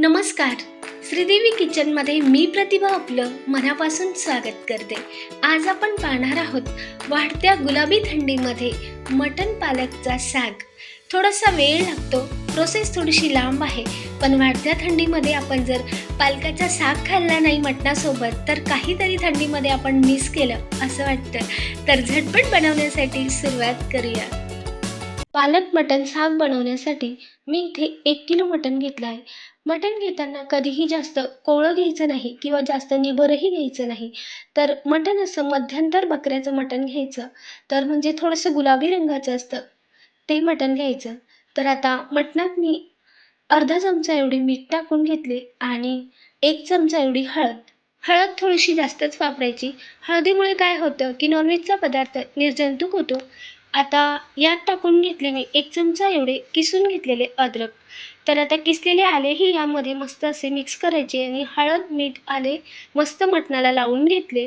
नमस्कार. श्रीदेवी किचनमध्ये मी प्रतिभा आपलं मनापासून स्वागत करते. आज आपण पाहणार आहोत वाढत्या गुलाबी थंडीमध्ये मटन पालकचा साग. थोडासा वेळ लागतो प्रोसेस थोडीशी लांब आहे पण वाढत्या थंडीमध्ये आपण जर पालकाचा साग खाल्ला नाही मटणासोबत तर काहीतरी थंडीमध्ये आपण मिस केलं असं वाटतं. तर झटपट बनवण्यासाठी सुरुवात करूया. पालक मटण साफ बनवण्यासाठी मी इथे एक किलो मटण घेतलं आहे. मटण घेताना कधीही जास्त कोवळं घ्यायचं नाही किंवा जास्त निबरही घ्यायचं नाही. तर मटण असं मध्यंतर बकऱ्याचं मटण घ्यायचं. तर म्हणजे थोडंसं गुलाबी रंगाचं असतं. ते मटण घ्यायचं. तर आता मटणात मी अर्धा चमचा एवढी मीठ टाकून घेतले आणि एक चमचा एवढी हळद. हळद थोडीशी जास्तच वापरायची. हळदीमुळे काय होतं की नॉनव्हेजचा पदार्थ निर्जंतुक होतो. आता यात टाकून घेतले मी एक चमचा एवढे किसून घेतलेले अद्रक. तर आता किसलेले आलेही यामध्ये मस्त असे मिक्स करायचे आणि हळद मीठ आले मस्त मटणाला लावून घेतले.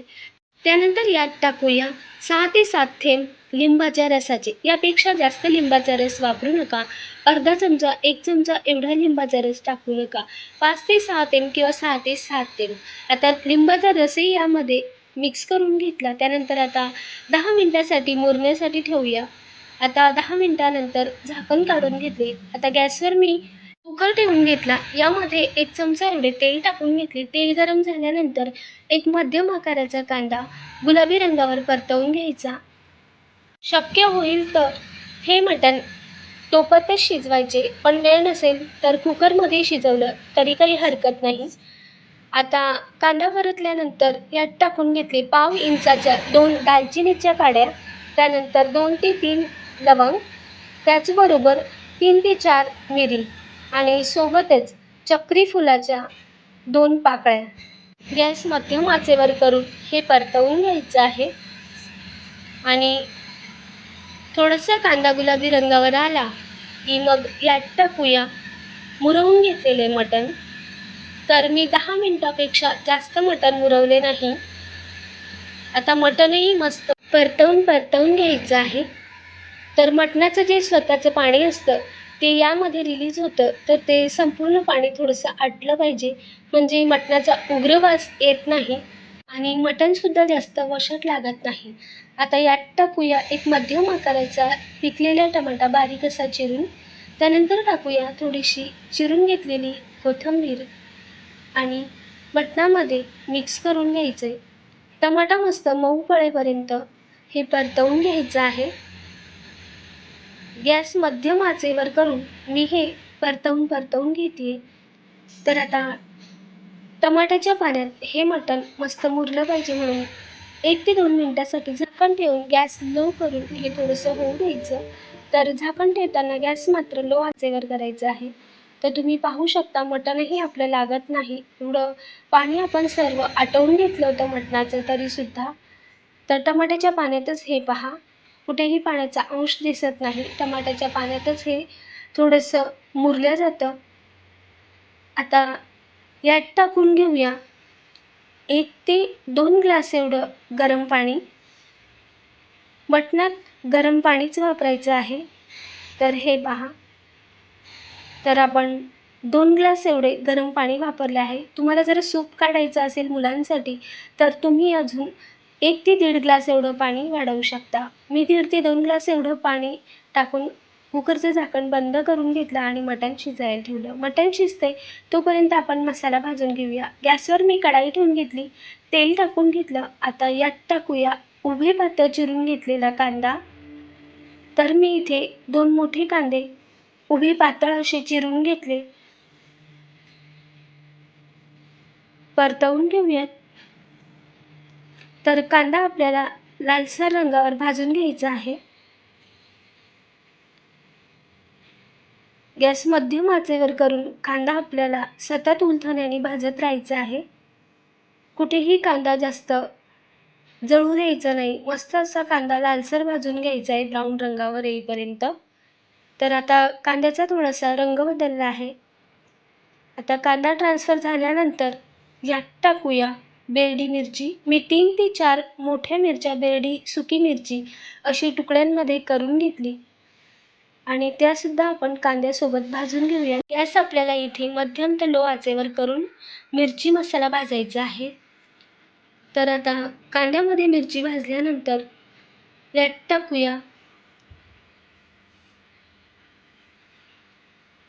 त्यानंतर यात टाकूया सहा ते सात थेंब लिंबाच्या रसाचे. यापेक्षा जास्त लिंबाचा रस वापरू नका. अर्धा चमचा एक चमचा एवढा लिंबाचा रस टाकू नका. पाच ते सहा थेंब किंवा सहा ते सात थेंब. आता लिंबाचा रसही यामध्ये मिक्स करून घेतला. त्यानंतर आता दहा मिनटासाठी मुरण्यासाठी ठेवूया. आता दहा मिनटानंतर झाकण काढून घेतले. आता गॅसवर मी कुकर ठेवून घेतला. यामध्ये एक चमचा एवढे तेल टाकून घेतले. तेल गरम झाल्यानंतर एक मध्यम आकाराचा कांदा गुलाबी रंगावर परतवून घ्यायचा. शक्य होईल तर हे मटण टोपातच शिजवायचे. पण वेळ नसेल तर कुकरमध्ये शिजवलं तरी काही हरकत नाही. आता कांदा परतल्यानंतर यात टाकून घेतले पाव इंचाच्या दोन दालचिनीच्या काड्या त्यानंतर दोन ते तीन लवंग त्याचबरोबर तीन ते चार मिरी आणि सोबतच चक्री फुलाच्या दोन पाकळ्या. गॅस मध्यम आचेवर करून हे परतवून घ्यायचं आहे. आणि थोडासा कांदा गुलाबी रंगावर आला की मग यात टाकूया मुरवून घेतलेले मटण. तर मी दहा मिनटापेक्षा जास्त मटण मुरवले नाही. आता मटणही मस्त परतवून परतवून घ्यायचं आहे. तर मटणाचं जे स्वतःचं पाणी असतं ते यामध्ये रिलीज होतं तर ते संपूर्ण पाणी थोडंसं आटलं पाहिजे. म्हणजे मटणाचा उग्र वास येत नाही आणि मटणसुद्धा जास्त वशट लागत नाही. आता यात टाकूया एक मध्यम आकाराचा पिकलेला टमाटा बारीक असा चिरून त्यानंतर टाकूया थोडीशी चिरून घेतलेली कोथिंबीर. आणि मटणामध्ये मिक्स करून घ्यायचं. आहे टमाटा मस्त मऊ पडेपर्यंत हे परतवून घ्यायचं आहे. गॅस मध्यम आचेवर करून मी हे परतवून परतवून घेते. तर आता टमाट्याच्या पाण्यात हे मटण मस्त मुरलं पाहिजे म्हणून एक ते दोन मिनटासाठी झाकण ठेवून गॅस लो करून हे थोडंसं होऊ द्यायचं. तर झाकण ठेवताना गॅस मात्र लो आचेवर करायचं आहे. तर तुम्ही पाहू शकता मटणही आपलं लागत नाही. एवढं पाणी आपण सर्व आटवून घेतलं होतं मटणाचं तरीसुद्धा तर टमाट्याच्या पाण्यातच हे पहा. कुठेही पाण्याचा अंश दिसत नाही. टमाट्याच्या पाण्यातच हे थोडंसं मुरलं जातं. आता यात टाकून घेऊया एक ते दोन ग्लास एवढं गरम पाणी. मटणात गरम पाणीच वापरायचं आहे. तर हे पहा. तर आपण दोन ग्लास एवढे गरम पाणी वापरले आहे. तुम्हाला जर सूप काढायचं असेल मुलांसाठी तर तुम्ही अजून एक ते दीड ग्लास एवढं पाणी वाढवू शकता. मी दीड ते दोन ग्लास एवढं पाणी टाकून कुकरचं झाकण बंद करून घेतलं आणि मटण शिजायला ठेवलं. मटण शिजते तोपर्यंत आपण मसाला भाजून घेऊया. गॅसवर मी कढाई ठेवून घेतली तेल टाकून घेतलं. आता यात टाकूया उभे पातळ चिरून घेतलेला कांदा. तर मी इथे दोन मोठे कांदे उभी पातळ असे चिरून घेतले. परतवून घेऊयात. तर कांदा आपल्याला लालसर रंगावर भाजून घ्यायचा आहे. गॅस मध्यम आचेवर करून कांदा आपल्याला सतत उलथण्याने भाजत राहायचा आहे. कुठेही कांदा जास्त जळू द्यायचा नाही. मस्त असा कांदा लालसर भाजून घ्यायचा आहे. ब्राऊन रंगावर येईपर्यंत. तर आता कांद्याचा थोडासा रंग बदलला आहे. आता कांदा ट्रान्सफर झाल्यानंतर यात टाकूया बेरडी मिरची. मी तीन ते चार मोठ्या मिरच्या बेरडी सुकी मिरची अशी तुकड्यांमध्ये करून घेतली. आणि त्यासुद्धा आपण कांद्यासोबत भाजून घेऊया. गॅस आपल्याला इथे मध्यम ते लो आचेवर करून मिरची मसाला भाजायचा आहे. तर आता कांद्यामध्ये मिरची भाजल्यानंतर यात टाकूया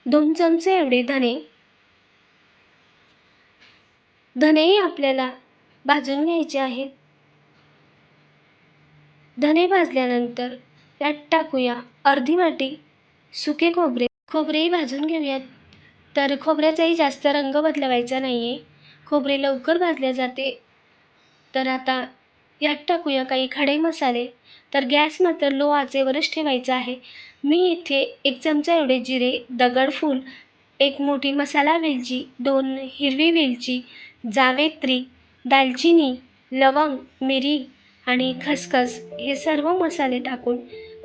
दोन चमचे एवढे धने. धनेही आपल्याला भाजून घ्यायचे आहेत. धने भाजल्यानंतर त्यात टाकूया अर्धी वाटी सुके खोबरे. खोबरेही भाजून घेऊयात. तर खोबऱ्याचाही जास्त रंग बदलवायचा नाही आहे खोबरे लवकर भाजले जाते. तर आता यात टाकूया काही खडे मसाले. तर गॅस मात्र लो आचेवरच ठेवायचा आहे. मी इथे एक चमचा एवढे जिरे दगडफूल एक मोठी मसाला वेलची दोन हिरवी वेलची जावेत्री दालचिनी लवंग मिरी आणि खसखस हे सर्व मसाले टाकून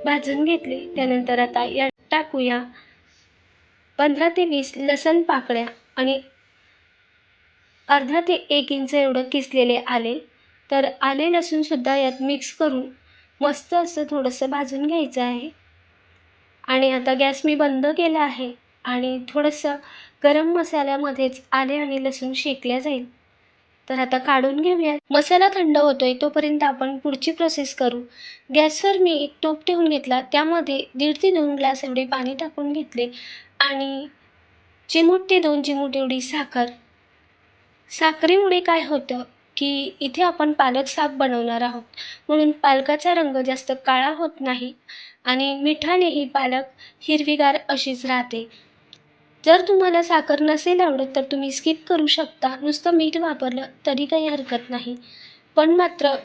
भाजून घेतले. त्यानंतर आता यात टाकूया पंधरा ते वीस लसण पाकळ्या आणि अर्धा ते एक इंच एवढं किसलेले आले. तर आले लसूणसुद्धा यात मिक्स करून मस्त असं थोडंसं भाजून घ्यायचं आहे. आणि आता गॅस मी बंद केला आहे आणि थोडंसं गरम मसाल्यामध्येच आले आणि लसूण शेकल्या जाईल. तर आता काढून घेऊया. मसाला थंड होतो आहे तोपर्यंत आपण पुढची प्रोसेस करू. गॅसवर मी एक टोप ठेवून घेतला त्यामध्ये दीड ते दोन ग्लास एवढे पाणी टाकून घेतले आणि चिमूट ते दोन चिमूट एवढी साखर. साखरेमुळे काय होतं की इथे आपण पालक साग बनवणार आहोत. म्हणून पालकाचा रंग जास्त काळा होत नाही. आणि मिठाने ही पालक हिरवीगार अशीच राहते. जर तुम्हाला साखर नसेल आवडत तर तुम्ही स्किप करू शकता. नुसतं मीठ वापरलं तरी काही हरकत नाही. पण मात्र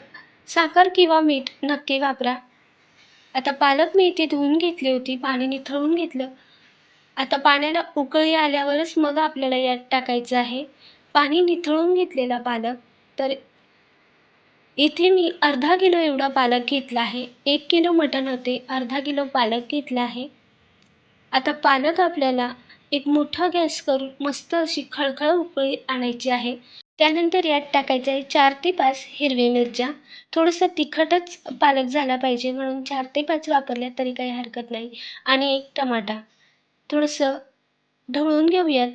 साखर किंवा मीठ नक्की वापरा. आता पालक मी इथे धुवून घेतली होती पाणी निथळून घेतलं. आता पाण्याला उकळी आल्यावरच मग आपल्याला यात टाकायचं आहे. पाणी निथळून घेतलेला पालक तर इथे मी अर्धा किलो एवढा पालक घेतला आहे. एक किलो मटण होते अर्धा किलो पालक घेतला आहे. आता पालक आपल्याला एक मोठा गॅस करून मस्त अशी खळखळ उकळी आणायची आहे. त्यानंतर यात टाकायचं आहे चार ते पाच हिरवी मिरच्या. थोडंसं तिखटच पालक झाला पाहिजे म्हणून चार ते पाच वापरल्या तरी काही हरकत नाही. आणि एक टमाटा. थोडंसं ढवळून घेऊयात.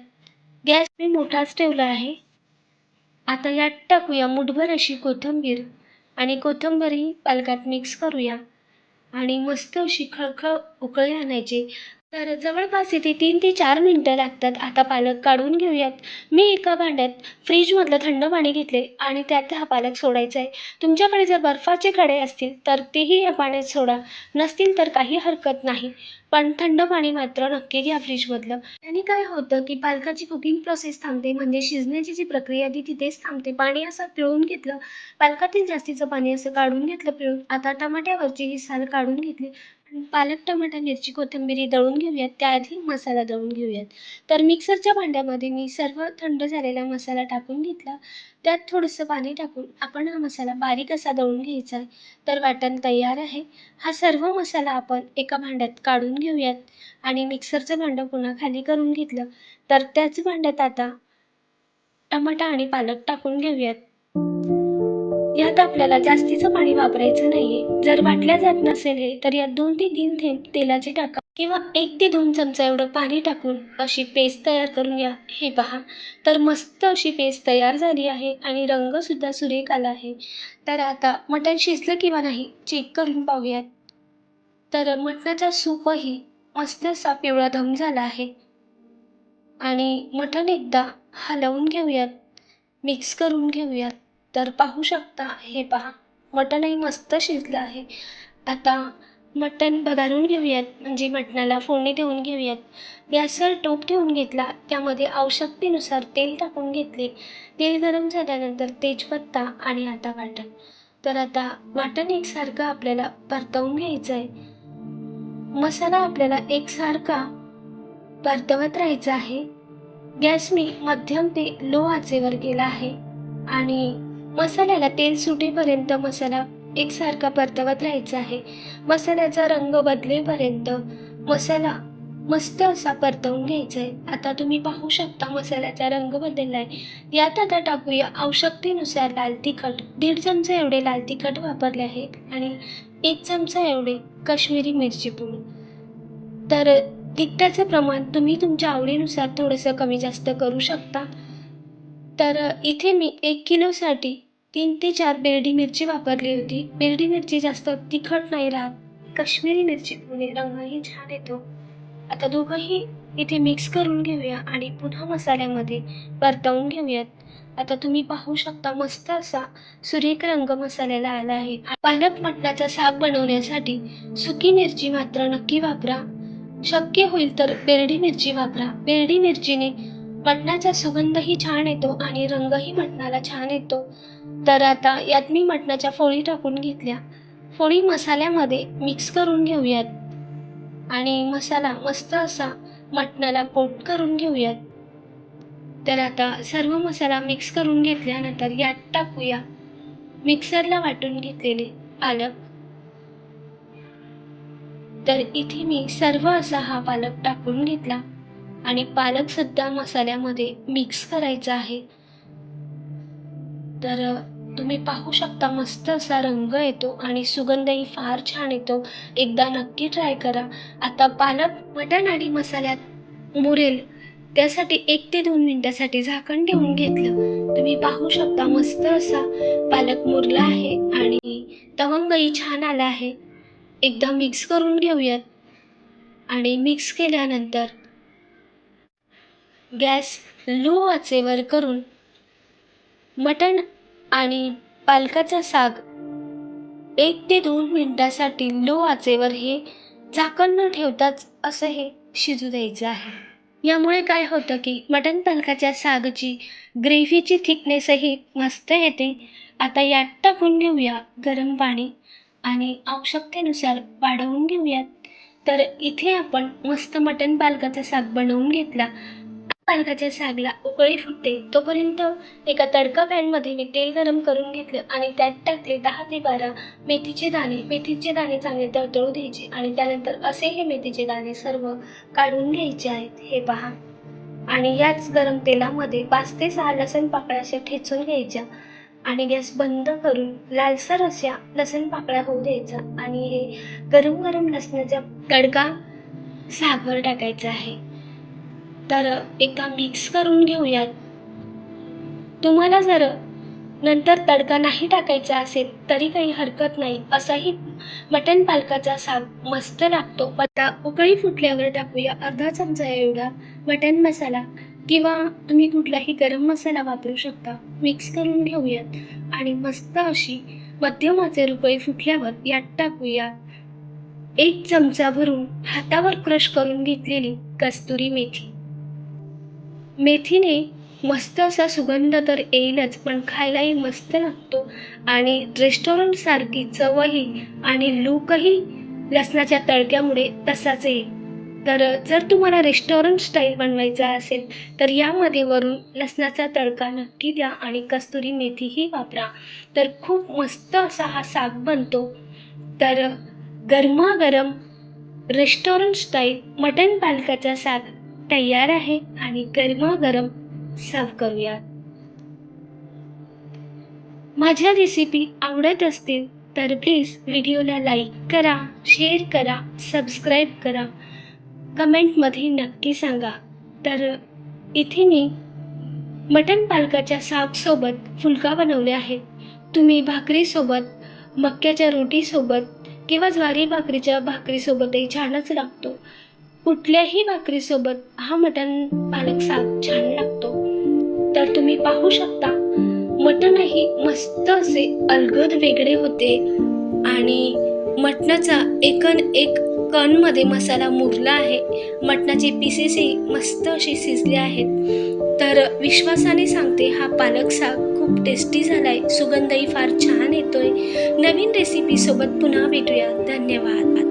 गॅस मी मोठाच ठेवला आहे. आता यात टाकूया मुठभर अशी कोथिंबीर आणि कोथिंबीरही पालकात मिक्स करूया. आणि मस्त अशी खळखळ उकळी आणायची. तर जवळपास इथे तीन ते चार मिनटं लागतात. आता पालक काढून घेऊयात. मी एका भांड्यात फ्रीजमधलं थंड पाणी घेतले आणि त्यात हा पालक सोडायचा आहे तुमच्याकडे जर बर्फाचे खडे असतील तर तेही या पाण्यात सोडा. नसतील तर काही हरकत नाही. पण थंड पाणी मात्र नक्की घ्या फ्रीजमधलं. आणि काय होतं की पालकाची कुकिंग प्रोसेस थांबते म्हणजे शिजण्याची जी प्रक्रिया ती तिथेच थांबते. पाणी असं पिळून घेतलं पालकातील जास्तीचं पाणी असं काढून घेतलं पिळून. आता टमाट्यावरची ही साल काढून घेतली. पालक टमाटा मिरची कोथिंबीर दळून घेऊयात. त्याआधी मसाला दळून घेऊयात. तर मिक्सरच्या भांड्यामध्ये मी सर्व थंड झालेला मसाला टाकून घेतला. त्यात थोडंसं पाणी टाकून आपण हा मसाला बारीक असा दळून घ्यायचा आहे. तर वाटण तयार आहे. हा सर्व मसाला आपण एका भांड्यात काढून घेऊयात. आणि मिक्सरचं भांडं पुन्हा खाली करून घेतलं. तर त्याच भांड्यात आता टमाटा आणि पालक टाकून घेऊयात. यात आपल्याला जास्तीचं पाणी वापरायचं नाहीये. जर वाटल्या जात नसेल हे तर यात दोन ते तीन थेंब तेलाचे टाका. किंवा एक ते दोन चमचा एवढं पाणी टाकून अशी पेस्ट तयार करून या हे पहा. तर मस्त अशी पेस्ट तयार झाली आहे आणि रंगसुद्धा सुरेख आला आहे. तर आता मटण शिजलं किंवा नाही चेक करून पाहूयात. तर मटणाचा सूपही मस्त असा पिवळा धम झाला आहे. आणि मटण एकदा हलवून घेऊयात. मिक्स करून घेऊयात. तर पाहू शकता. हे पहा. मटणही मस्त शिजलं आहे. आता मटण बघारून घेऊयात. म्हणजे मटणाला फोडणी देऊन घेऊयात. गॅसवर टोप ठेवून घेतला. त्यामध्ये आवश्यकतेनुसार तेल टाकून घेतले. तेल गरम झाल्यानंतर तेजपत्ता आणि आता वाटण. तर आता वाटण एकसारखं आपल्याला परतवून घ्यायचं आहे मसाला आपल्याला एकसारखा परतवत राहायचा आहे. गॅस मी मध्यम ते लो आचेवर केला आहे. आणि मसाल्याला तेल सुटेपर्यंत मसाला एकसारखा परतवत राहायचा आहे. मसाल्याचा रंग बदलेपर्यंत मसाला मस्त असा परतवून घ्यायचा आहे. आता तुम्ही पाहू शकता मसाल्याचा रंग बदलला आहे यात आता टाकूया आवश्यकतेनुसार लाल तिखट. दीड चमचा एवढे लाल तिखट वापरले आहे आणि एक चमचा एवढे काश्मीरी मिरची पूड. तर तिखटाचं प्रमाण तुम्ही तुमच्या आवडीनुसार थोडंसं कमी जास्त करू शकता. तर इथे मी एक किलोसाठी तीन ते चार बेरडी मिरची वापरली होती. बेरडी मिरची जास्त तिखट नाही राहत. काश्मीरी मिरची म्हणजे रंगही छान येतो. आता दोघंही इथे मिक्स करून घेऊया आणि पुन्हा मसाल्यामध्ये परतवून घेऊयात. आता तुम्ही पाहू शकता मस्त असा सुरेख रंग मसाल्याला आला आहे. पालक मटणाचा साग बनवण्यासाठी सुकी मिरची मात्र नक्की वापरा. शक्य होईल तर बेरडी मिरची वापरा. बेरडी मिरचीने मटणाचा सुगंधही छान येतो आणि रंगही मटणाला छान येतो. तर आता यात मी मटणाच्या फोळी टाकून घेतल्या. फोळी मसाल्यामध्ये मिक्स करून घेऊयात. आणि मसाला मस्त असा मटणाला कोट करून घेऊयात. तर आता सर्व मसाला मिक्स करून घेतल्यानंतर यात टाकूया. मिक्सरला वाटून घेतलेले पालक. तर इथे मी सर्व असा हा पालक टाकून घेतला. आणि पालक सुद्धा मसाल्यामध्ये मिक्स करायचा आहे. तर तुम्ही पाहू शकता मस्त असा रंग येतो आणि सुगंधही फार छान येतो. एकदा नक्की ट्राय करा. आता पालक मटण आणि मसाल्यात मुरेल. त्यासाठी एक ते दोन मिनिटासाठी झाकण ठेवून घेतलं. तुम्ही पाहू शकता मस्त असा पालक मुरला आहे आणि तवंगही छान आला आहे. एकदा मिक्स करून घेऊयात. आणि मिक्स केल्यानंतर गॅस लो आचेवर करून मटण आणि पालकाचा साग एक ते दोन मिनटासाठी लो आचेवर हे झाकण न ठेवताच असं हे शिजू द्यायचं आहे. यामुळे काय होतं की मटण पालकाच्या सागची ग्रेव्हीची थिकनेसही मस्त येते. आता यात टाकून घेऊया गरम पाणी आणि आवश्यकतेनुसार वाढवून घेऊयात. तर इथे आपण मस्त मटण पालकाचा साग बनवून घेतला. पालकाच्या सागला उकळी फुटते. तोपर्यंत एका तडका पॅनमध्ये मी तेल गरम करून घेतलं आणि त्यात टाकले दहा ते बारा मेथीचे दाणे. मेथीचे दाणे चांगले तळतळू द्यायचे आणि त्यानंतर असे हे मेथीचे दाणे सर्व काढून घ्यायचे आहेत. हे पहा. आणि याच गरम तेलामध्ये पाच ते सहा लसण पाकळ्या अशा ठेचून घ्यायच्या आणि गॅस बंद करून लालसर अशा लसण पाकळ्या होऊ द्यायचा आणि हे गरम गरम लसणाचा तडका साखर टाकायचा आहे. तर एकदा मिक्स करून घेऊयात. तुम्हाला जर नंतर तडका नाही टाकायचा असेल तरी काही हरकत नाही. असाही मटण पालकाचा साग मस्त लागतो. पत्ता उकळी फुटल्यावर टाकूया अर्धा चमचा एवढा मटण मसाला किंवा तुम्ही कुठलाही गरम मसाला वापरू शकता. मिक्स करून घेऊयात आणि मस्त अशी मध्यमाचे रुपये फुटल्यावर यात टाकूया एक चमचा भरून हातावर क्रश करून घेतलेली कस्तुरी मेथी. मेथीने मस्त असा सुगंध तर येईलच पण खायलाही मस्त लागतो. आणि रेस्टॉरंटसारखी चवही आणि लूकही लसणाच्या तडक्यामुळे तसाच येईल. तर जर तुम्हाला रेस्टॉरंट स्टाईल बनवायचा असेल तर यामध्ये वरून लसणाचा तडका नक्की द्या आणि कस्तुरी मेथीही वापरा. तर खूप मस्त असा हा साग बनतो. तर गरमागरम रेस्टॉरंट स्टाईल मटण पालकाचा साग तयार आहे आणि गरमागरम सर्व करूया माझ्या रेसिपी आवडत असतील तर प्लीज व्हिडिओला लाईक करा शेअर करा सबस्क्राईब करा. कमेंटमध्ये नक्की सांगा. तर इथे मी मटण पालकाच्या सागसोबत फुलका बनवले आहे तुम्ही भाकरीसोबत मक्याच्या रोटीसोबत किंवा ज्वारी भाकरीच्या भाकरीसोबतही छानच लागतो. कुठल्याही भाकरीसोबत हा मटण पालक साग छान लागतो. तर तुम्ही पाहू शकता मटणही मस्त असे अलगद वेगळे होते आणि मटणाचा एकन एक कणमध्ये मसाला मुरला आहे. मटणाचे पीसेसही मस्त असे शिजले आहेत. तर विश्वासाने सांगते हा पालक साग खूप टेस्टी झाला आहे सुगंधही फार छान येतोय. नवीन रेसिपीसोबत पुन्हा भेटूया. धन्यवाद.